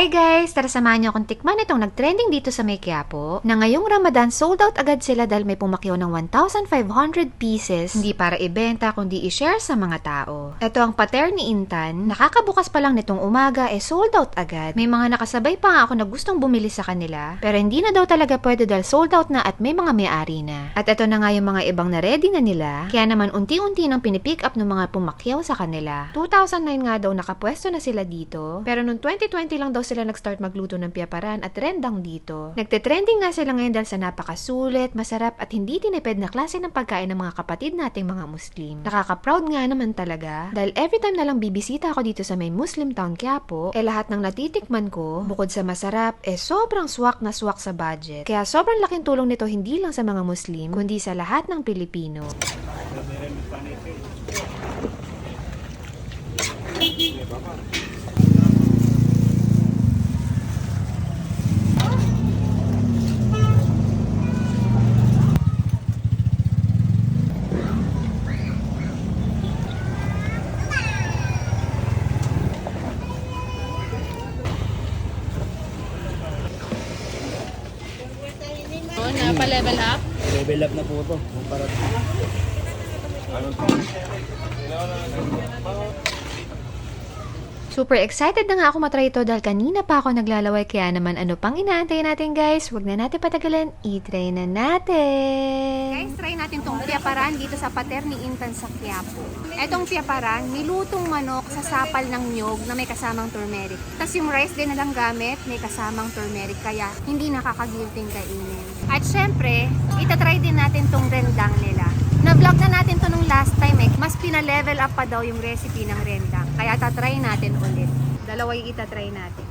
Hi guys! Tara samahan niyo akong tikman itong nagtrending dito sa May na ngayong Ramadan sold out agad sila dahil may pumakyaw ng 1,500 pieces hindi para ibenta kundi i-share sa mga tao. Ito ang pater ni Intan. Nakakabukas pa lang nitong umaga eh sold out agad. May mga nakasabay pa nga ako na gustong bumili sa kanila pero hindi na daw talaga pwede dahil sold out na at may mga may-ari na. At ito na nga yung mga ibang na ready na nila kaya naman unti-unti nang pinipick up ng mga pumakyaw sa kanila. 2009 nga daw nakapwesto na sila dito pero noong 2020 lang daw sila nag-start magluto ng piyaparan at rendang dito. Nagte-trending nga sila ngayon dahil sa napakasulit, masarap at hindi tinipid na klase ng pagkain ng mga kapatid nating mga Muslim. Nakaka-proud nga naman talaga dahil every time na lang bibisita ako dito sa may Muslim town Quiapo, eh lahat ng natitikman ko, bukod sa masarap, eh sobrang swak na swak sa budget. Kaya sobrang laking tulong nito hindi lang sa mga Muslim, kundi sa lahat ng Pilipino. Oh, napa-level up? Level up na po ito. Kumpara Super excited na nga ako matry ito dahil kanina pa ako naglalaway kaya naman ano pang inaantay natin guys, wag na natin patagalan, i-try na natin! Guys, try natin tong piyaparan dito sa pater ni Intan sa Quiapo. Etong piyaparan, nilutong manok sa sapal ng nyog na may kasamang turmeric. Tapos yung rice din na lang gamit, may kasamang turmeric kaya hindi nakakagilting kainin. At syempre, itatry din natin tong rendang nila. Na-vlog na natin to nung last time eh. Mas pina-level up pa daw yung recipe ng rendang. Kaya tatry natin ulit. Dalawa yung itatry natin.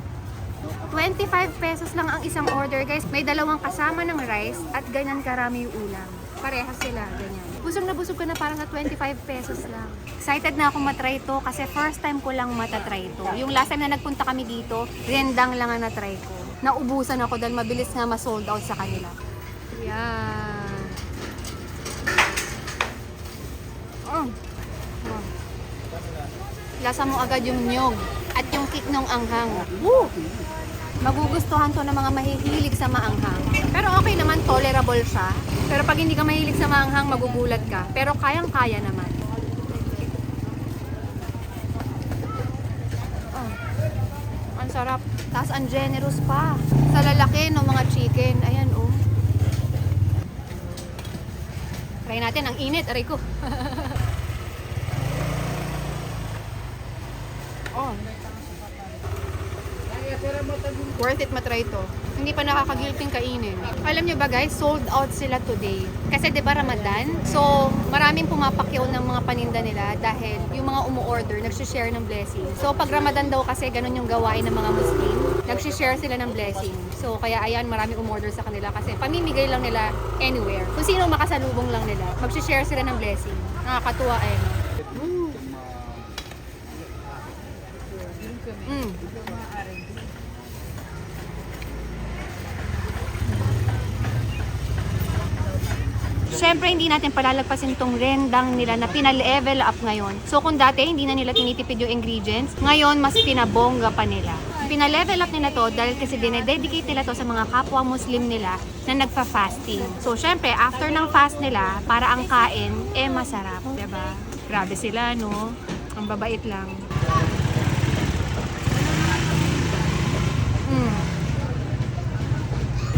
25 pesos lang ang isang order guys. May dalawang kasama ng rice at ganyan karami yung ulam. Parehas sila, ganyan. Busog na busog ka na para sa 25 pesos lang. Excited na akong matry ito kasi first time ko lang matatry ito. Yung last time na nagpunta kami dito, rendang lang ang natry ko. Naubusan ako dahil mabilis nga ma-sold out sa kanila. Yan. Oh. Oh. Lasa mo agad yung nyog at yung kick ng anghang. Woo! Magugustuhan to ng mga mahihilig sa maanghang. Pero okay naman, tolerable siya. Pero pag hindi ka mahilig sa maanghang, magugulat ka. Pero kayang-kaya naman. Oh. Sarap. Tapos ang generous pa. Sa lalaki ng mga chicken. Ayan, oh. Try natin. Ang init. Aray ko. oh. Worth it matry to. Hindi pa nakakagilting kainin. Alam nyo ba guys, sold out sila today. Kasi 'di ba Ramadan? So, maraming pumapakyaw ng mga paninda nila dahil yung mga umu-order, nagsi-share ng blessing. So, pag Ramadan daw kasi ganun yung gawain ng mga Muslim, nagsi-share sila ng blessing. So, kaya ayan, maraming umorder sa kanila kasi pamimigay lang nila anywhere. Kung sino makasalubong lang nila, magsi-share sila ng blessing. Nakakatuwa eh. no? Siyempre, hindi natin palalagpasin tong rendang nila na pinalevel up ngayon. So, kung dati hindi na nila tinitipid yung ingredients, ngayon mas pinabongga pa nila. Pinalevel up nila to dahil kasi dinededicate nila to sa mga kapwa Muslim nila na nagfa-fasting. So, syempre, after ng fast nila, para ang kain, eh masarap, 'di ba? Grabe sila, no? Ang babait lang. Mm.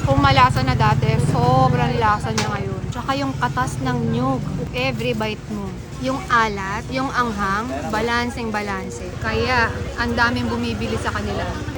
Kung malasa na dati, sobrang lasa niya ngayon. Tsaka yung katas ng nyug, every bite mo. Yung alat, yung anghang, balancing balanse. Kaya, ang daming bumibili sa kanila.